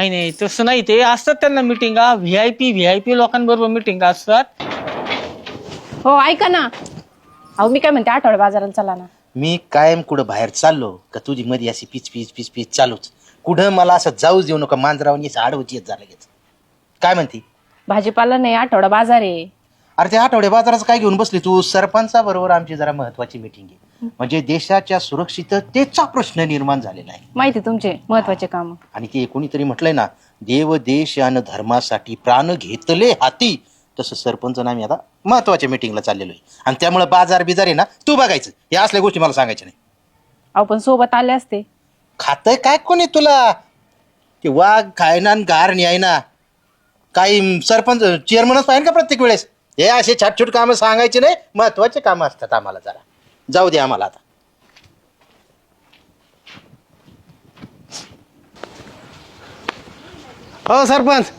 नाही नाही तसं नाही. ते असतात त्यांना मिटिंगा V I P V I P लोकांबरोबर मिटिंगा असतात. हो ऐका ना. अहो मी काय म्हणते आठवडे बाजाराला चला ना. मी कायम कुठं बाहेर चाललो का तुझी मध्ये अशी पिच पिच पिच पिच चालूच. कुठं मला असं जाऊच देऊ नका मांजरावणी असं आडवची येत झालं लगेच. काय म्हणती? भाजीपाला नाही आठवडा बाजार आहे. अरे ते आठवड्या बाजाराचं काय घेऊन बसली तू? सरपंचाबरोबर आमची जरा महत्वाची मिटिंग आहे. म्हणजे देशाच्या सुरक्षिततेचा प्रश्न निर्माण झालेला आहे. माहिती तुमचे महत्त्वाचे काम. आणि ते कोणीतरी म्हटलंय ना देव देश आणि धर्मासाठी प्राण घेतले हाती. तसं सरपंच आम्ही आता महत्त्वाच्या मिटिंगला चाललेलो आहे. आणि त्यामुळे बाजार बिजार आहे ना तू बघायचं. या असल्या गोष्टी मला सांगायच्या नाही. अहो पण सोबत आले असते. खातंय काय कोणी तुला? ते वाघ खायना आणि गार न्यायना. काही सरपंच चेअरमनच पाहिजे का प्रत्येक वेळेस? हे असे छाटछूट कामं सांगायचे नाही. महत्त्वाचे कामं असतात आम्हाला जरा. जाऊ दे आम्हाला आता. हो सरपंच.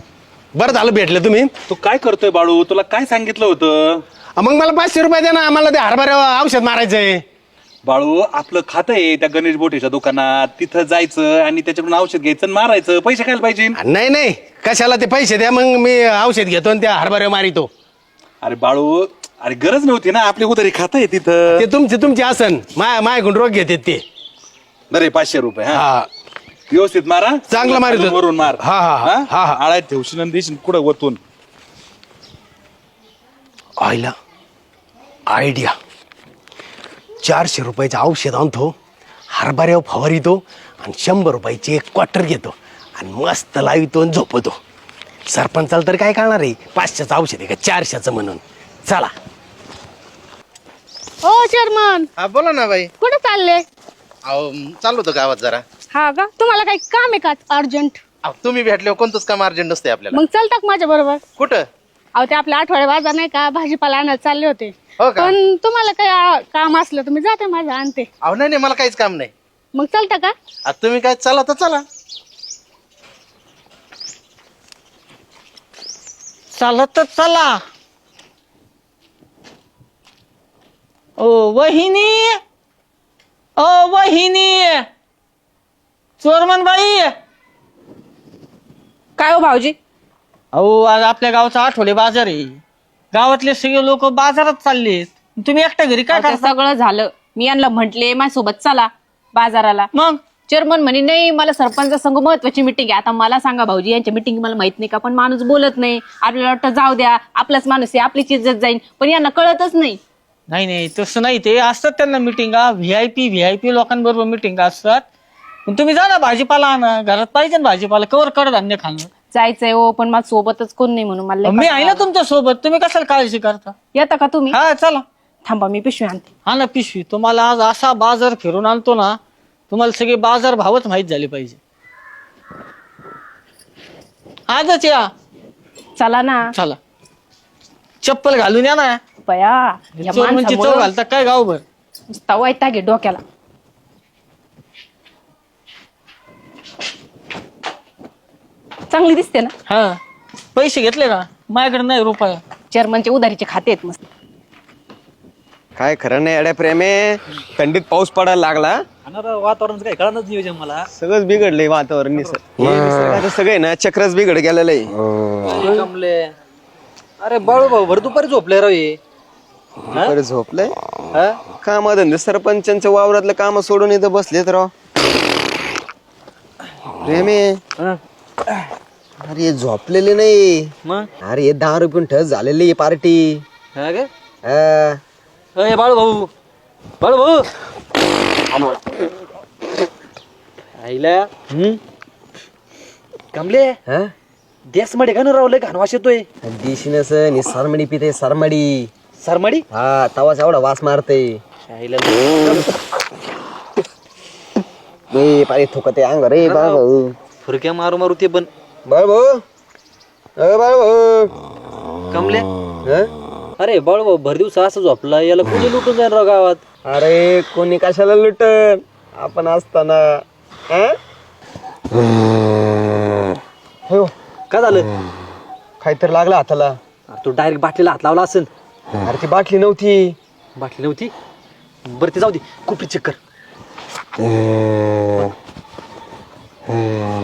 बरं झालं भेटले तुम्ही. तू काय करतोय बाळू? तुला काय सांगितलं होतं? मग मला पाचशे रुपये द्या ना. आम्हाला ते हरभरे औषध मारायचंय बाळू आपलं खातं आहे त्या गणेश बोटेच्या दुकानात. तिथं जायचं आणि त्याच्याकडून औषध घ्यायचं आणि मारायचं. पैसे खायला पाहिजे. नाही नाही. कशाला ते पैसे द्या. मग मी औषध घेतो आणि त्या हरभरे मारितो. अरे बाळू अरे गरज नव्हती ना आपली उधारी खातं आहे तिथं ते तुमचे तुमचे आसन. माय मायकडून रोग घेतात ते. बरे पाचशे रुपये हा. हा. व्यवस्थित मारा. चांगलं मारितो. वरून मार. हा, हा, हा, हा, हा. आळ्यात ठेवशील आणि देशील कुठं वतून आईला आयडिया. चारशे रुपयाचं औषध आणतो हरभऱ्यावर फवारितो आणि शंभर रुपयाची एक क्वार्टर घेतो आणि मस्त लावितो आणि झोपतो. सरपंचाला तर काय कळणार आहे? पाचशेचं औषध आहे का? चारशेचं म्हणून. चला. ओ चेअरमन. हा बोला ना बाई. कुठे चालले? अहो चाललो होतो गावात जरा. हा का? तुम्हाला काही काम आहे का अर्जंट? अहो, तुम्ही भेटले कोणतंच काम अर्जंट नसते आपल्याला. मग चलता का माझ्या बरोबर? कुठं? अहो ते आपल्या आठवडे बाजार नाही का? भाजीपाला आणायला चालले होते. हो का? पण तुम्हाला काही आ, काम असलं तर मी जाते माझं आणते. अहो नाही नाही मला काहीच काम नाही. मग चलता का? आता तुम्ही काय चला तर चला. चालत तर चला. ओ वहिनी ओ वहिनी चोरमन बाई काय हो भाऊजी? अहो आज आपल्या गावचा आठवडे बाजार आहे. गावातले सगळे लोक बाजारात चाललेत. तुम्ही एकट्या घरी काय करता? सगळं झालं. मी यांना म्हंटले माझ्यासोबत चला बाजाराला. मग? चेअरमन म्हणे नाही मला सरपंच संघ महत्वाची मिटिंग आहे. आता मला सांगा भाऊजी यांच्या मिटिंग मला माहीत नाही का? पण माणूस बोलत नाही. आपल्याला वाटतं जाऊ द्या आपलाच माणूस आहे आपलीच इज्जत जाईल पण यांना कळतच नाही. नाही नाही तसं नाही. ते असतात त्यांना मिटिंगा V I P V I P लोकांबरोबर मिटिंगा असतात. पण तुम्ही जा ना भाजीपाला आणा. घरात पाहिजे ना भाजीपाला. कवर कडधान्य खाणं. जायचंय हो पण माझ्या सोबतच कोण नाही म्हणून. मला लय मी आहे ना कंटाळा तुमच्यासोबत. तुम्ही कशाला काळजी करता? आला. येता का तुम्ही? हा चला. थांबा मी पिशवी आणते. हा ना पिशवी. तुम्हाला आज असा बाजार फिरून आणतो ना तुम्हाला सगळे बाजार भावच माहीत झाले पाहिजे. आजच या. चला ना. चला. चप्पल घालून या ना. बया या चोरमनची चव माणसामुळं घालता काय गावभर? नुसता वैताग आहे डोक्याला. चांगली दिसते ना? हा. पैसे घेतले का? माझ्याकडे नाही रुपया. चेअरमनचे उधारीचे खाते आहेत मस्त. काय खरं नाही अड्या प्रेमे? थंडीत पाऊस पडायला लागला. वातावरण काय कळणच नियोजन मला. सगळंच बिघडलंय वातावरण निसर्ग. हे निसर्गाचं सगळं आहे ना चक्रच बिघड गेलेलं आहे. अरे बाळू भाऊ भर दुपारी झोपले राव हे. बरं झोपलंय? काम धंदे सरपंचांच्या वावरातलं काम सोडून इथं बसलेत राव. प्रेमे. अरे हे झोपलेले नाही. मग? अरे हे दहा रुपये ठस झालेली पार्टी. हा काय अय बाळू भाऊ. बाळू भाऊ. आईला. कमले. देस मध्ये का रावलंय घाणवास येतोय. दिशीनस नि सरमडी पिते सरमडी. सरमाडी? हा तवाच एवढा वास मारते ए पाणी थुकते अंग रे बाळ भाऊ फुरक्या मारू मारू ते पण बाळ भाऊ. अ बाळ भाऊ. कमले हं? अरे बाळू भाऊ भर दिवस असं झोपला याला कुठे लुटून जाईल राव गावात? अरे कोणी कशाला लुटन? आपण असताना. हं? हो काय झालं? काहीतरी लागला हाताला. अरे तू डायरेक्ट बाटलीला हात लावला असेल. अरे ती बाटली नव्हती. बाटली नव्हती? बरं ते जाऊ दे. कुपरी चेक कर.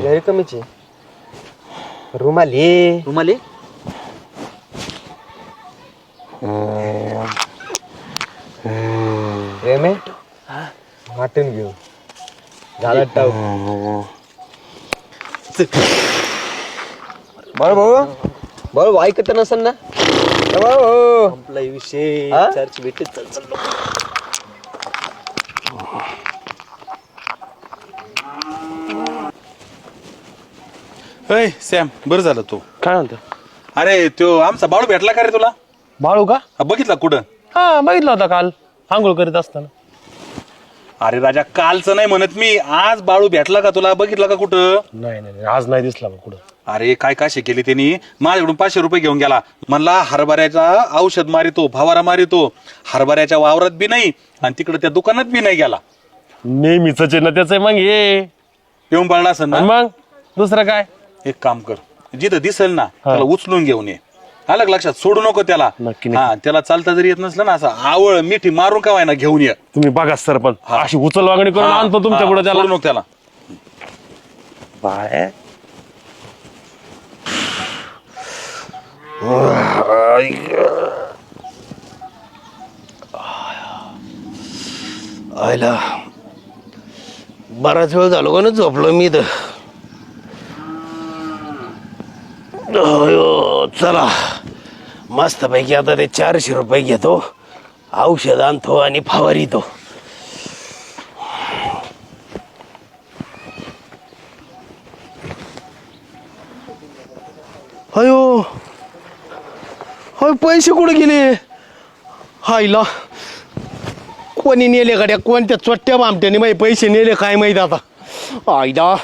लय कमीची रुमाले रुमाले मटण घेऊ. झाला टाव बरं भाऊ. बरं ऐकत नसेल ना? भाऊ. आपला विषय. हा? चर्च भेटत चल चल अय सॅम बरं झालं तू. काय म्हणतो? अरे तो आमचा बाळू भेटला का रे तुला? बाळू का? हा, बघितला कुठं? हा बघितलं होता काल. आंघोळ करीत असताना. अरे राजा कालचं नाही म्हणत मी. आज बाळू भेटला का तुला? बघितला का कुठं? नाही नाही नाही, आज नाही दिसला मग कुठं. अरे काय काशी केली त्यांनी? माझ्याकडून पाचशे रुपये घेऊन गेला. म्हणला हरभऱ्याचा औषध मारितो फवारा मारितो. हरभऱ्याच्या वावरात बी नाही आणि तिकडे त्या दुकानात बी नाही गेला. नेहमीच ना त्याचं मग ये येऊन पडला असेल ना? मग? दुसरं काय? एक काम कर. जिथं दिसेल ना त्याला उचलून घेऊन ये. आलं का लक्षात? सोडू नको त्याला. नक्की, हा त्याला चालता जरी येत नसलं ना असं आवळ मिठी मारून का ना घेऊन ये. तुम्ही बघा सरपंच. अशी उचल वागणी करून आणतो तुमच्या हा, पुढे त्याला. सोडू नको त्याला. बाय आयला बराच वेळ झालो का ना झोपलो मी तर अयो, चला. मस्तपैकी आता ते चारशे रुपये घेतो. औषध आणतो आणि फवारितो अयो अय पैसे कुठे गेले? हायला कोणी नेले गाड्या कोणत्या चोट्ट्या बामट्याने माझे पैसे नेले काय माहीत आता? आयला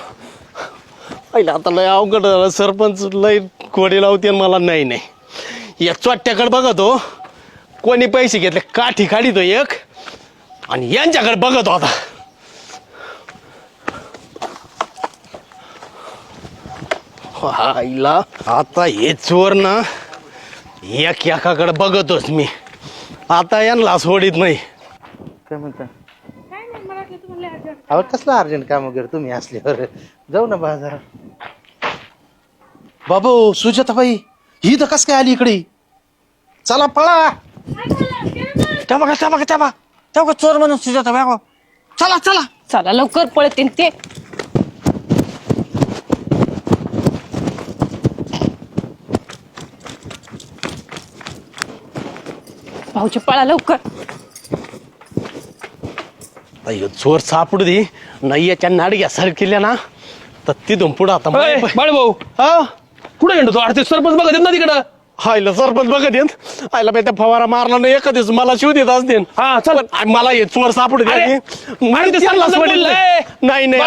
आयला आता लय अवघड झालं. सरपंच लय कोडे लावते आणि मला नाही नाही. या चोट्ट्याकडे बघत. हो कोणी पैसे घेतले? काठी काढितो एक. आणि यांच्याकडे हो आता. आईला. आता हे चोर ना. एक एकाकडे बघतोच मी. आता यांना सोडित नाही. काय म्हणता? अहो कसलं अर्जंट काम वगैरे तुम्ही असल्यावर? जाऊ ना बाजारात बाबू सुजाताबाई ही तर कस काय आली इकडे? चला पळा. त्या बघा त्या बघा त्या बघा त्या बघा चोर म्हणून सुजाता बघा चला चला. चला लवकर पळते ते. भाऊची पळा लवकर. अय्यो चोर सापडू दे. नाही याच्या नाडग्या सरकिल्या ना तर तिथून पुढं आता बाळ भाऊ हा? कुठे गेलो तो? अरे ते सरपंच बघत येत ना तिकडं. हायला सरपंच बघत येत आयला बाई त्या फवारा मारला नाही एखाद्याच मला शिव देत असते. हा चल. मला हे चोर सापडू दे अरे, आणि अरे ते त्यांना सरपंच सोडील बोलले. नाही नाही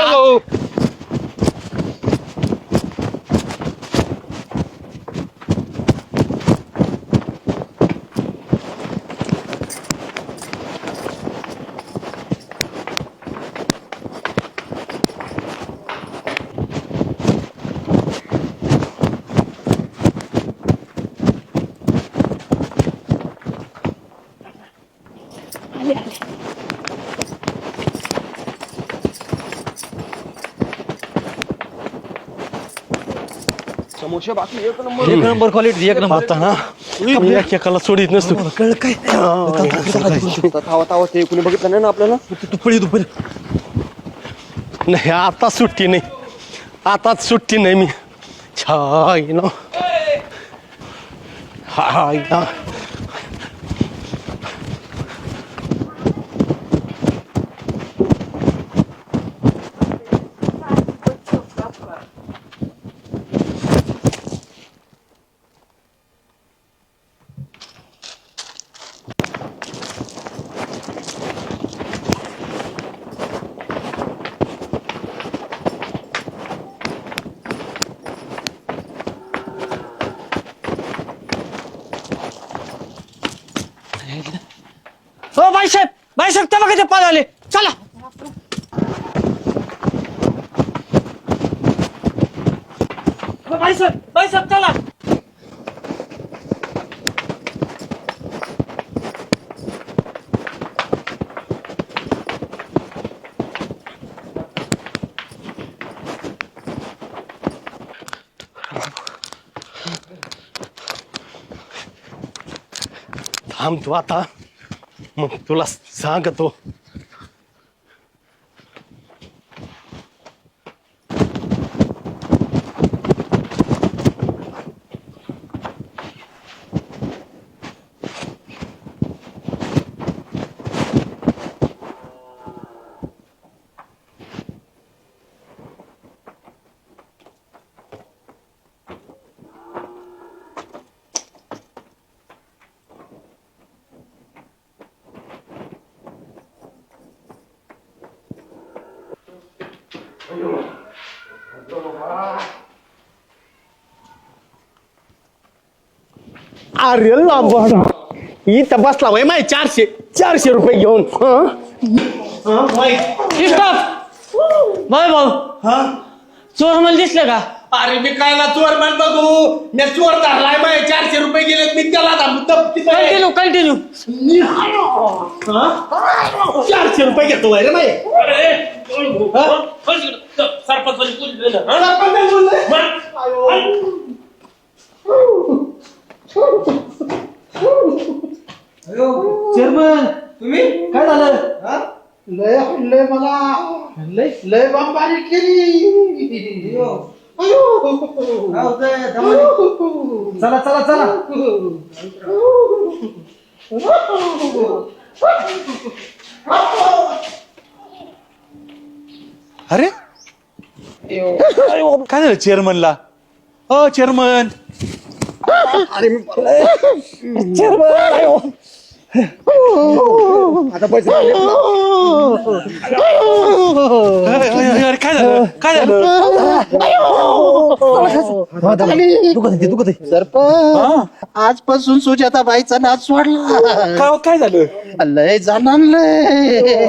एक नंबर क्वालिटी एक नंबर आता ना मी एकेकाला सोडित नसतो. तावा तावा ते कुणी बघितलं नाही ना आपल्याला? नाही आता सुट्टी नाही. आताच सुट्टी नाही मी. छाय ना. हाय ना. साहेब. बाईसाहेब बाईसाहेब तर बघा ते पळाले चला. बाईसाहेब बाईसाहेब चला. थांब तू आता. मग तुला सांगतो. अरे लांबा इथं बसला वय माय चारशे चारशे रुपये घेऊन. हं? बाय भाऊ. चोर मला दिसले का? अरे मी काय ना चोर म्हणतो तू मी चोर धरलाय माय चारशे रुपये गेले मी त्याला कंटिन्यू कंटिन्यू चारशे रुपये घेतो रे माय चेअरमन तुम्ही? काय झालं? लय लय मला. लय लय बारी केली. चला चला चला. अरे? काय झालं चेअरमनला अ चेअरमन अरे काय झालं? काय झालं? सरपंच आजपासून सुजाता बाईचा नाच सोडला. काय काय झालं? लय जाणार लय